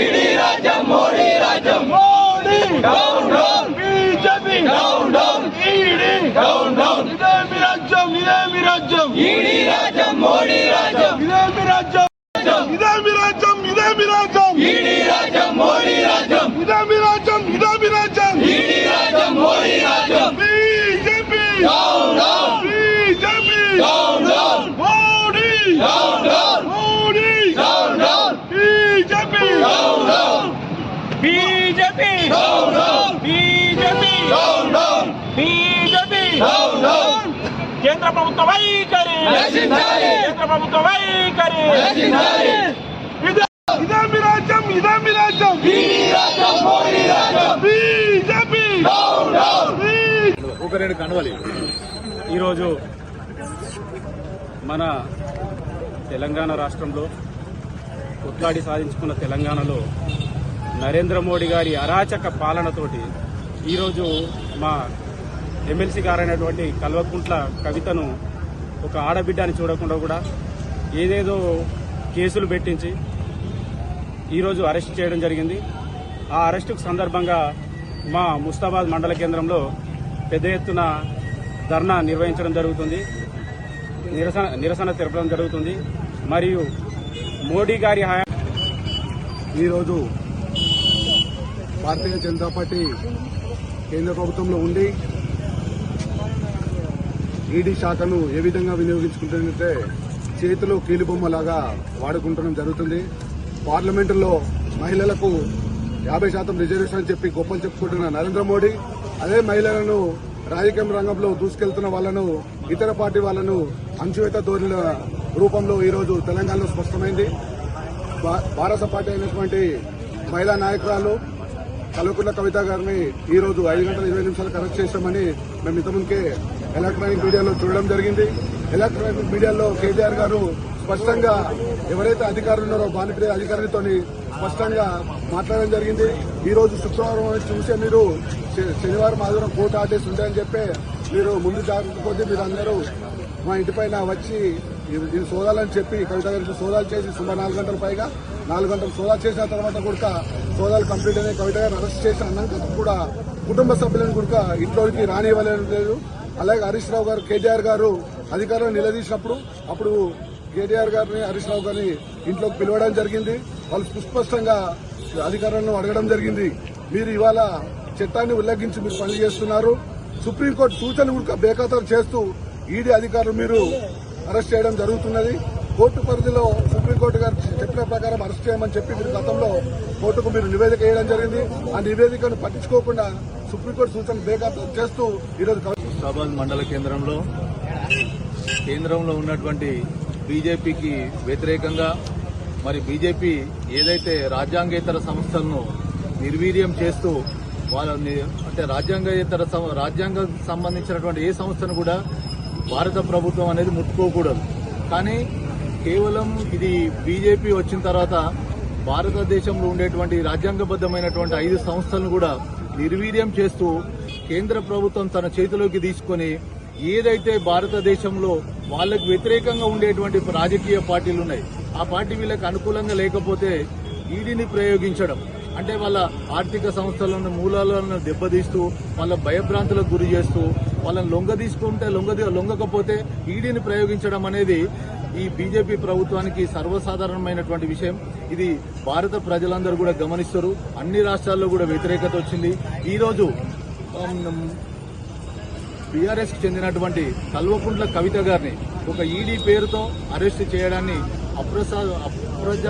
ED రాజ్యం మోడీ రాజ్యం Modi down down BJP down down ED down down ఇదేమి రాజ్యం ఇదేమి రాజ్యం ఈడీ రాజ్యం మోడీ రాజ్యం ఇదేమి రాజ్యం ఇదేమి రాజ్యం ఇదేమి రాజ్యం ఈడీ రాజ్యం మోడీ రాజ్యం ఇదేమి రాజ్యం ఇదేమి రాజ్యం ఈడీ రాజ్యం మోడీ రాజ్యం BJP down down BJP down down Modi down down Modi down down BJP down down BJP. Down down. BJP. Down down. BJP. Down down. కేంద్ర ప్రభుత్వ వైఖరి. నశించాలి. కేంద్ర ప్రభుత్వ వైఖరి. నశించాలి. ఇదే- ఇదేమి రాజ్యం? ఇదేమి రాజ్యం? బీజేపీ. ఊకరేడు కనవలి. ఈరోజు మన తెలంగాణ రాష్ట్రంలో కొట్లాడి సాధించుకున్న తెలంగాణలో నరేంద్ర మోడీ గారి అరాచక పాలనతోటి ఈరోజు మా ఎమ్మెల్సీ గారైనటువంటి కల్వకుంట్ల కవితను ఒక ఆడబిడ్డని చూడకుండా కూడా ఏదేదో కేసులు పెట్టించి ఈరోజు అరెస్ట్ చేయడం జరిగింది. ఆ అరెస్టుకు సందర్భంగా మా ముస్తాబాద్ మండల కేంద్రంలో పెద్ద ఎత్తున ధర్నా నిర్వహించడం జరుగుతుంది. నిరసన నిరసన తెలపడం జరుగుతుంది. మరియు మోడీ గారి హయా ఈరోజు భారతీయ జనతా పార్టీ కేంద్ర ప్రభుత్వంలో ఉండి ఈడీ శాఖను ఏ విధంగా వినియోగించుకుంటుందంటే చేతిలో కీలుబొమ్మలాగా వాడుకుంటడం జరుగుతుంది. పార్లమెంటులో మహిళలకు యాభై శాతం రిజర్వేషన్ అని చెప్పి గొప్పలు చెప్పుకుంటున్న నరేంద్ర మోడీ అదే మహిళలను రాజకీయ రంగంలో దూసుకెళ్తున్న వాళ్ళను ఇతర పార్టీ వాళ్ళను అంచువేత ధోరణుల రూపంలో ఈరోజు తెలంగాణలో స్పష్టమైంది. భా- భారత పార్టీ అయినటువంటి మహిళా నాయకురాలు కల్వకుంట్ల కవిత గారిని ఈ రోజు ఐదు గంటల ఇరవై నిమిషాలు కరెక్ట్ చేశామని మేము ఇంతకుముందుకే ఎలక్ట్రానిక్ మీడియాలో చూడడం జరిగింది. ఎలక్ట్రానిక్ మీడియాలో కేటీఆర్ గారు స్పష్టంగా ఎవరైతే అధికారులు ఉన్నారో బానిప్రియ అధికారులతో స్పష్టంగా మాట్లాడడం జరిగింది. ఈ రోజు శుక్రవారం చూసే మీరు శనివారం ఆదివారం కోర్టు ఆర్డర్స్ ఉంటాయని చెప్పి మీరు ముందు జాగ్రత్త కొద్దీ మీరు అందరూ మా ఇంటిపైన వచ్చి ఇది సోదాలని చెప్పి కవిత గారికి సోదాలు చేసి సుమారు నాలుగు గంటల పైగా నాలుగు గంటలు సోదా చేసిన తర్వాత కూడా సోదాలు కంప్లీట్ అయిన కవిత గారిని అరెస్ట్ చేసిన అన్నాక కూడా కుటుంబ సభ్యులను కూడా ఇంట్లోకి రానివ్వలేదు. అలాగే హరీష్ రావు గారు కేటీఆర్ గారు అధికారులను నిలదీసినప్పుడు అప్పుడు కేటీఆర్ గారిని హరీష్ రావు గారిని ఇంట్లోకి పిలవడం జరిగింది. వాళ్ళు సుస్పష్టంగా అధికారులను అడగడం జరిగింది. మీరు ఇవాళ చట్టాన్ని ఉల్లంఘించి మీరు పని చేస్తున్నారు. సుప్రీంకోర్టు సూచనలు కూడా బేఖాతరు చేస్తూ ఈడీ అధికారులు మీరు అరెస్ట్ చేయడం జరుగుతున్నది. కోర్టు పరిధిలో సుప్రీంకోర్టు గారు చెప్పిన ప్రకారం అరెస్ట్ చేయమని చెప్పి మీరు గతంలో కోర్టుకు మీరు నివేదిక వేయడం జరిగింది. ఆ నివేదికను పట్టించుకోకుండా సుప్రీంకోర్టు సూచనలు బేఖాతరు చేస్తూ ఈరోజు కవి- హుస్నాబాద్ మండల కేంద్రంలో కేంద్రంలో ఉన్నటువంటి బీజేపీకి వ్యతిరేకంగా మరి బీజేపీ ఏదైతే రాజ్యాంగేతర సంస్థలను నిర్వీర్యం చేస్తూ వాళ్ళని అంటే రాజ్యాంగేతర సం- రాజ్యాంగం సంబంధించినటువంటి ఏ సంస్థను కూడా భారత ప్రభుత్వం అనేది ముట్టుకోకూడదు. కానీ కేవలం ఇది బీజేపీ వచ్చిన తర్వాత భారతదేశంలో ఉండేటువంటి రాజ్యాంగబద్ధమైనటువంటి ఐదు సంస్థలను కూడా నిర్వీర్యం చేస్తూ కేంద్ర ప్రభుత్వం తన చేతిలోకి తీసుకొని ఏదైతే భారతదేశంలో వాళ్ళకు వ్యతిరేకంగా ఉండేటువంటి రాజకీయ పార్టీలు ఉన్నాయి ఆ పార్టీ వీళ్ళకి అనుకూలంగా లేకపోతే ఈడీని ప్రయోగించడం అంటే వాళ్ళ ఆర్థిక సంస్థలను మూలాలను దెబ్బతీస్తూ వాళ్ళ భయభ్రాంతులకు గురి చేస్తూ వాళ్ళని లొంగ తీసుకుంటే లొంగ లొంగకపోతే ఈడీని ప్రయోగించడం అనేది ఈ బీజేపీ ప్రభుత్వానికి సర్వసాధారణమైనటువంటి విషయం. ఇది భారత ప్రజలందరూ కూడా గమనిస్తారు. అన్ని రాష్ట్రాల్లో కూడా వ్యతిరేకత వచ్చింది. ఈరోజు బీఆర్ఎస్ చెందినటువంటి కల్వకుంట్ల కవిత గారిని ఒక ఈడీ పేరుతో అరెస్ట్ చేయడాన్ని అప్రసా అప్రజా